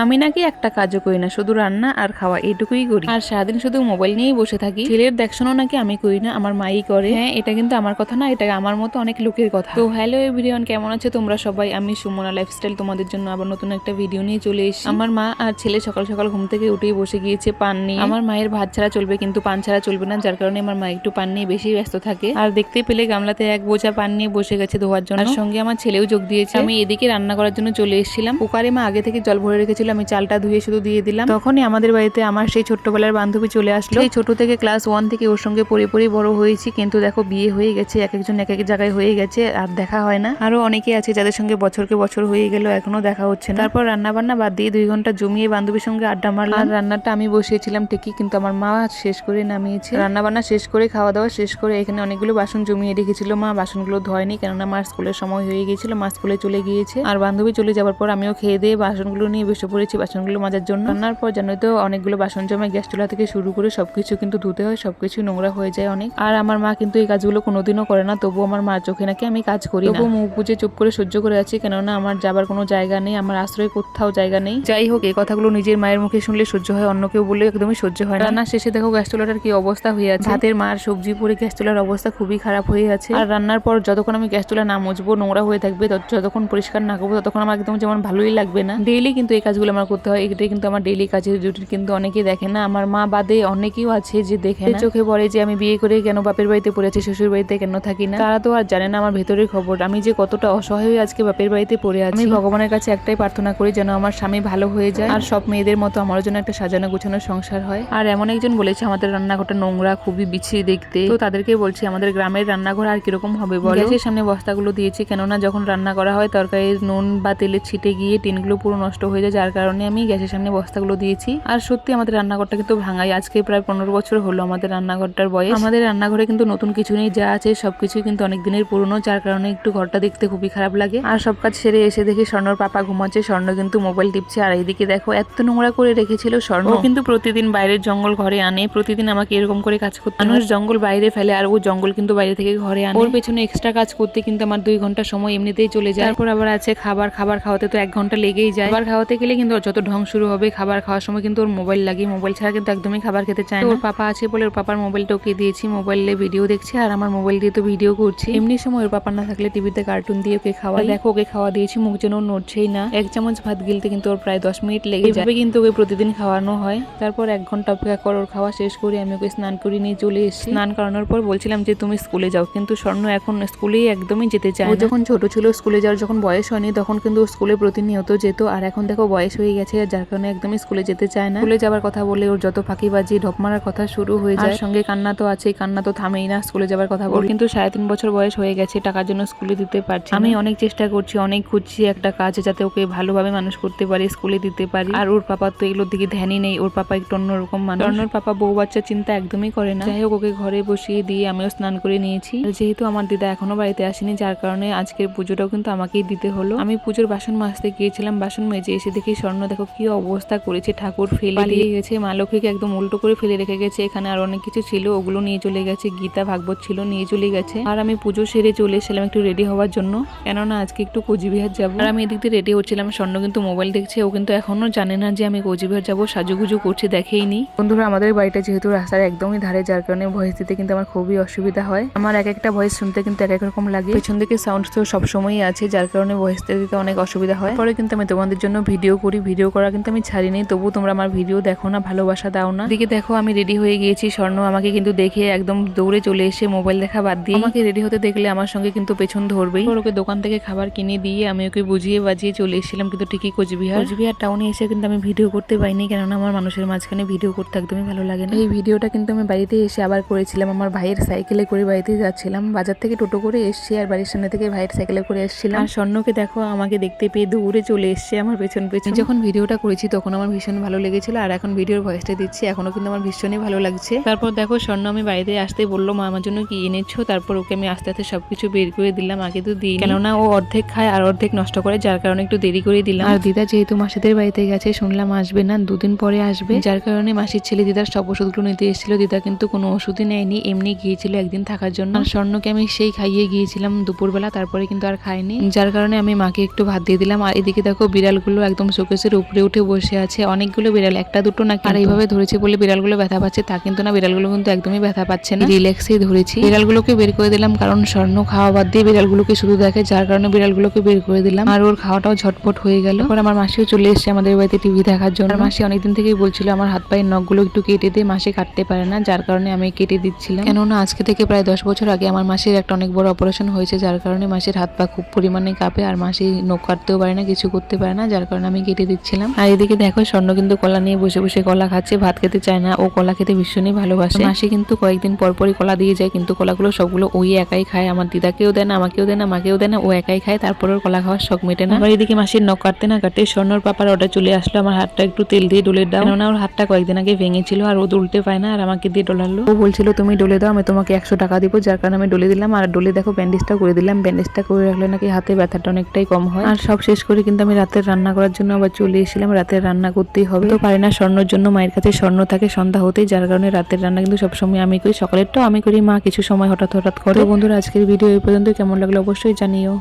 আমি নাকি একটা কাজও করি না, শুধু রান্না আর খাওয়া এটুকুই করি। আর সারাদিন শুধু মোবাইল নিয়েই বসে থাকি। ছেলের দেখশনও নাকি আমি করি না, আমার মাই করে। হ্যাঁ এটা কিন্তু আমার কথা না, এটা আমার মতো অনেক লোকের কথা। তো হ্যালো এভরিওয়ান, কেমন আছে তোমরা সবাই? আমি সুমনা লাইফস্টাইল তোমাদের জন্য আবার নতুন একটা ভিডিও নিয়ে চলে এসেছি। আমার মা আর ছেলে সকাল সকাল ঘুম থেকে উঠেই বসে গিয়েছে পান নিয়ে। আমার মায়ের ভাত ছাড়া চলবে কিন্তু পান ছাড়া চলবে না, যার কারণে আমার মা একটু পান নিয়ে বেশি ব্যস্ত থাকে। আর দেখতে পেলে গামলাতে এক বোঝা পান নিয়ে বসে গেছে ধোয়ার জন্য। আর সঙ্গে আমার ছেলেও যোগ দিয়েছে। আমি এদিকে রান্না করার জন্য চলে এসেছিলাম। কুকারে মা আগে থেকে জল ভরে রেখেছিল আমি চালটা ধুয়ে শুধু দিয়ে দিলাম। তখনই আমাদের বাড়িতে আমার সেই ছোট্টবেলার বান্ধবী চলে আসলো। সেই ছোট থেকে ক্লাস ওয়ান থেকে ওর সঙ্গে পড়ে পড়ে বড় হয়েছি, কিন্তু দেখো বিয়ে হয়ে গেছে এক একজন এক এক জায়গায় হয়ে গেছে, আর দেখা হয় না। আরও অনেকে আছে যাদের সঙ্গে বছরকে বছর হয়ে গেল, এখনও দেখা হচ্ছে না। তারপর রান্না বান্না বাদ দিয়ে দুই ঘণ্টা জমিয়ে বান্ধবীর সঙ্গে আড্ডা মারলাম। আর রান্নাটা আমি বসিয়েছিলাম ঠিকই, কিন্তু আমার মা শেষ করে নামিয়েছে। রান্না বান্না শেষ করে খাওয়া দাওয়া শেষ করে এখানে অনেকগুলো বাসন জমিয়ে রেখেছিল মা। বাসনগুলো ধোয়নি, কেননা মার স্কুলের সময় হয়ে গিয়েছিল, মা স্কুলে চলে গিয়েছে। আর বান্ধবী চলে যাওয়ার পর আমিও খেয়ে দিয়ে বাসনগুলো নিয়ে বসে পড়েছি বাসনগুলো মাজার জন্য। রান্নার পর জানোই তো অনেকগুলো বাসন জমে গ্যাস চুলা থেকে শুরু করে সবকিছু কিন্তু ধুতে হয়, সবকিছু নোংরা হয়ে যায় অনেক। আর আমার মা কিন্তু এই কাজগুলো কোনোদিনও করে না তবু আমার মার চোখে নাকি আমি কাজ করি তবু মুখ বুঝে চুপ করে সহ্য করে আছি, কেননা আমার যাবার কোনো জায়গা নেই, আমার আশ্রয় কোথাও জায়গা নেই। যাই হোক, এই কথাগুলো নিজের মায়ের মুখে শুনলে সহ্য হয়, অন্য কেউ বললে একদমই সহ্য হয় না। রান্নার শেষে দেখো গ্যাস চুলাটার কি অবস্থা হয়ে আছে। হাতের মার সবজি পরে গ্যাস চুলার অবস্থা খুবই খারাপ হয়ে আছে। আর রান্নার পর যতক্ষণ আমি গ্যাস চুলা না মুছবো, নোংরা হয়ে থাকবে যতক্ষণ পরিষ্কার না করব, ততক্ষণ আমার একদম যেমন ভালোই লাগবে না। ডেইলি কিন্তু এই কাজগুলো আমার করতে হয় এটাই কিন্তু আমার ডেলি কাজের ডিউটি কিন্তু অনেকেই দেখে না। আমার মা বাদে অনেকেও আছে যে দেখে চোখে পড়ে যে আমি বিয়ে করে কেন বাপের বাড়িতে পড়েছি শ্বশুর বাড়িতে কেন থাকি না? তারা তো আর জানে না আমার ভেতরের খবর। আমি যে কতটা অসহায় হয়ে আজকে বাপের বাড়িতে পড়ে আছি। আমি ভগবানের কাছে একটাই প্রার্থনা করি যেন আমার স্বামী ভালো হয়ে যায়। আর সব মেয়েদের মতো আমারও যেন একটা সাজানো গোছানো সংসার হয়। আর এমন একজন বলেছে আমাদের রান্নাঘরটা নোংরা খুবই বিছিয়ে দেখতে। তো তাদেরকে বলছি আমাদের গ্রামের রান্নাঘর আর কীরকম হবে বলে? গ্যাসের সামনে বস্তাগুলো দিয়েছি কেননা যখন রান্না করা হয় তরকারির নুন বা তেলের ছিটে গিয়ে টিনগুলো পুরো নষ্ট হয়ে যায় যার কারণে আমি গ্যাসের সামনে বস্তাগুলো দিয়েছি। আর সত্যি আমাদের রান্নাঘরটা কিন্তু ভাঙাই। আজকে প্রায় পনেরো বছর হলো আমাদের রান্নাঘরটার বয়স। আমাদের রান্নাঘরে কিন্তু নতুন কিছু নেই যা আছে সবকিছুই কিন্তু অনেক দিনের পুরনো যার কারণে একটু ঘরটা দেখতে খুবই খারাপ লাগে। আর সব কাজ সেরে এসে দেখি স্বর্ণর পাপা ঘুমাচ্ছে স্বর্ণ কিন্তু মোবাইল টিপছে। আর এইদিকে দেখো এত নোংরা করে রেখেছিল স্বর্ণ। কিন্তু প্রতিদিন বাইরের জঙ্গল ঘরে আনে প্রতিদিন আমাকে এরকম করে কাজ করতে মানুষ জঙ্গল বাইরে ফেলে আর ও জঙ্গল কিন্তু বাইরে থেকে ঘরে আনে। ওর পেছনে এক্সট্রা কাজ করতে কিন্তু আমার দুই ঘণ্টা সময় এমনিতেই চলে যায়। তারপর আবার আছে খাবার খাবার খাওয়াতে তো এক ঘণ্টা লেগেই যায়। খাবার খাওয়াতে গেলে কিন্তু ওর যত ঢং শুরু হবে খাবার খাওয়ার সময় কিন্তু ওর মোবাইল লাগে। মোবাইল ছাড়া কিন্তু একদমই খাবার খেতে চায় ওর পাপা আছে বলে ওর পাপার মোবাইলটা ওকে দিয়েছি মোবাইলে ভিডিও দেখছে আর আমার মোবাইল দিয়ে তো ভিডিও করছি। এমনি সময় ওর পাপা না থাকলে টিভিতে কার্টুন দিয়ে ওকে খাওয়া দেখো ওকে খাওয়া দিয়েছি মুখ যেন নড়ছেই না। এক চামচ ভাত গিলতে কিন্তু ওর প্রায় দশ মিনিট লেগে যাবে কিন্তু ওকে প্রতিদিন খাওয়ানো হয়। তারপর এক ঘণ্টা অপেক্ষা কর ওর খাওয়া শেষ করে আমি ওকে স্নান করে নিয়ে চলে এসেছি। স্নান করানোর পর বলছিলাম যে তুমি স্কুলে যাও। কিন্তু স্বর্ণ এখন স্কুলেই একদমই যেতে চায় যখন ছোট ছিল স্কুলে যাওয়ার যখন বয়স হয়নি তখন কিন্তু স্কুলে প্রতিনিয়ত যেত। আর এখন দেখো বয়স হয়ে গেছে যার কারণে একদমই স্কুলে যেতে চায় না। স্কুলে যাওয়ার কথা বলে ওর যত ফাঁকিবাজি ঢপ মারার কথা শুরু হয়ে যায়। সঙ্গে কান্না তো আছেই কান্না তো থামেই না স্কুলে যাওয়ার কথা বল। কিন্তু সাড়ে তিন বছর বয়স হয়ে গেছে টাকার জন্য স্কুলে দিতে পারছি আমি অনেক চেষ্টা করছি অনেক খুঁজছি একটা কাজ যাতে ওকে ভালোভাবে মানুষ করতে পারি স্কুলে দিতে পারি। আর ওর পাপা তো এগুলোর দিকে ধ্যানই নেই ওর পাপা একটু অন্যরকম মানুষ। অন্যর পাপা বউ বাচ্চা চিন্তা একদমই করে না। যাই হোক ওকে ঘরে বসিয়ে দিয়ে আমিও স্নান করে নিয়েছি। যেহেতু আমার দিদা এখনও বাড়িতে আসেনি যার কারণে আজকের পুজোটাও কিন্তু আমাকেই দিতে হলো। আমি পুজোর বাসন মাজতে গিয়েছিলাম বাসন মেজে এসে দেখি স্বর্ণ দেখো কি অবস্থা করেছে। ঠাকুর ফেলে দিয়ে গেছে। মা লক্ষ্মীকে একদম উল্টো করে ফেলে রেখে গেছে। এখানে আর অনেক কিছু ছিল ওগুলো নিয়ে চলে গেছে গীতা ভাগবত ছিল নিয়ে চলে গেছে। আর আমি পুজো সেরে চলে এসেছিলাম একটু রেডি হওয়ার জন্য। কেননা আজকে একটু কোচবিহার যাব। আর আমি এদিক দিয়ে রেডি হচ্ছিলাম স্বর্ণ কিন্তু মোবাইল দেখছে ও কিন্তু এখনও জানে না যে আমি কোচবিহার যাব সাজুগুজু করছে দেখেইনি বন্ধুরা আমাদের বাড়িটা যেহেতু রাস্তার একদমই ধারে যার কারণে ভয়েস দিতে কিন্তু আমার খুবই অসুবিধা হয়। আমার এক একটা ভয়েস শুনতে কিন্তু এক এক রকম লাগে। পেছন দিকে সাউন্ড তো সবসময়ই আছে যার কারণে ভয়েস দিতে অনেক অসুবিধা হয়। পরে কিন্তু আমি তোমাদের জন্য ভিডিও করি ভিডিও করা কিন্তু আমি ছাড়িনি তবু তোমরা আমার ভিডিও দেখো না, ভালোবাসা দাও না। দিকে দেখো, আমি রেডি হয়ে গিয়েছি। স্বর্ণ আমাকে কিন্তু দেখে একদম দৌড়ে চলে এসে মোবাইল দেখা বাদ দিয়ে আমাকে রেডি হতে দেখলে আমার সঙ্গে কিন্তু পেছন ধরবেই। ওকে দোকান থেকে খাবার কিনে দিয়ে আমি ওকে বুঝিয়ে বাজিয়ে চলে এসেছিলাম কিন্তু ঠিকই কোচবিহার। কোচবিহার টাউনে এসে কিন্তু আমি ভিডিও করতে পাইনি কেননা আমার মানুষের মাঝখানে ভিডিও করতে একদমই ভালো লাগে না। এই ভিডিওটা কিন্তু আমি বাড়িতে এসে আবার করেছিলাম। আমার ভাইয়ের সাইকেলে করে বাড়িতে যাচ্ছিলাম। বাজার থেকে টোটো করে এসছি আর বাড়ির সামনে থেকে ভাইয়ের সাইকেলে করে এসেছিলাম। আর স্বর্ণকে দেখো, আমাকে দেখতে পেয়ে দৌড়ে চলে এসছে আমার পেছন পেছন। যখন ভিডিওটা করেছি তখন আমার ভীষণ ভালো লেগেছিল আর এখন ভিডিওর ভয়েসটা দিচ্ছি। এখনও কিন্তু আমার ভীষণই ভালো লাগছে। তারপর দেখো স্বর্ণ আমি বাড়িতে আসতে বলল মা আমার জন্য কি এনেছো? তারপর ওকে আমি আস্তে আস্তে সবকিছু বের করে দিলাম আগে তো দিই কেননা ও অর্ধেক খায় আর অর্ধেক নষ্ট করে যার কারণে একটু দেরি করে দিলাম। আর দিদা যেহেতু মাসিদের বাড়িতে গেছে শুনলাম আসবে না দুদিন পরে আসবে। যার কারণে মাসির ছেলে দিদার সব ওষুধগুলো নিতে এসেছিল। দিদা কিন্তু কোনো ওষুধই নেয়নি এমনি গিয়েছিল একদিন থাকার জন্য। আর স্বর্ণকে আমি সেই খাইয়ে গিয়েছিলাম দুপুরবেলা তারপরে কিন্তু আর খাইনি যার কারণে আমি মাকে একটু ভাত দিয়ে দিলাম। আর এদিকে দেখো বিড়ালগুলো একদম শোকেসের উপরে উঠে বসে আছে অনেকগুলো বিড়াল, একটা দুটো না আর এইভাবে ধরেছি বলে বিড়ালগুলো ব্যথা পাচ্ছে, তা কিন্তু না, বিড়ালগুলো কিন্তু একদমই ব্যথা পাচ্ছে না। রিল্যাক্সেই ধরেছি। বিড়ালগুলোকে বের করে দিলাম, কারণ স্বর্ণ খাওয়া বাদ দিয়ে বিড়ালগুলোকে শুধু দেখে, যার কারণে বিড়ালগুলোকে বের করে দিলাম। আর ওর খাওয়াটাও ঝটপট হয়ে গেল। পর আমার মাসিও চলে এসেছে আমাদের বাড়িতে টিভি দেখার জন্য। মাসি অনেকদিন থেকেই বলছিল, আমার হাত পায়ের নখগুলো একটু কেটে দিয়ে মাসি কাটতে পারে না, যার কারণে আমি কেটে দিচ্ছিলাম। কেননা আজকে থেকে প্রায় দশ বছর আগে আমার মাসির একটা অনেক বড় অপারেশন হয়েছে, যার কারণে মাসির হাত পা খুব পরিমাণে কাঁপে, আর মাসি নখ কাটতেও পারে না, কিছু করতে পারে না, যার কারণে আমি কেটে দিচ্ছিলাম। আর এদিকে দেখো স্বর্ণ কিন্তু কলা নিয়ে বসে বসে কলা খাচ্ছে ভাত খেতে চায় না। ও কলা খেতে ভীষণই ভালোবাসে। মাসি কিন্তু কয়েকদিন পর পরই কলা দিয়ে যায় কিন্তু কলাগুলো সবগুলো ওই একাই খায়। আমার দিদাকেও দেয় না আমাকেও দেয় না মাকেও দেয় না ও একাই খায় তারপর ওর কলা খাওয়ার শখ মেটে না। আবার এদিকে মাসির নখ কাটতে না কাটতে স্বর্ণর পাপার অর্ডার চলে আসলো। আমার হাতটা একটু তেল দিয়ে ডোলে দাও। কেননা ওর হাতটা কয়েকদিন আগে ভেঙেছিল আর ও দুলতে পায় না আর আমাকে দিয়ে ডোলালো। ও বলছিল তুমি ডলে দাও আমি তোমাকে একশো টাকা দিব। যার কারণে আমি ডলে দিলাম। আর ডলে দেখো ব্যান্ডেজটা করে দিলাম। ব্যান্ডেজটা করে রাখলে নাকি হাতে ব্যথাটা অনেকটাই কম হয়। আর সব শেষ করে কিন্তু আমি রাতের রান্না করার জন্য আবার চলে এসেছিলাম, রাতের রান্না করতেই হবে। তো পারি না, স্বর্ণর জন্য মায়ের কাছে স্বর্ণ থাকে, সন্ধ্যা হতেই, যার কারণে রাতের রান্না কিন্তু সবসময় আমি করি, সকালেরটাও আমি করি। মা কিছু সময় হঠাৎ হঠাৎ করে। বন্ধুরা, আজকের ভিডিও এই পর্যন্ত কেমন লাগল অবশ্যই জানিও।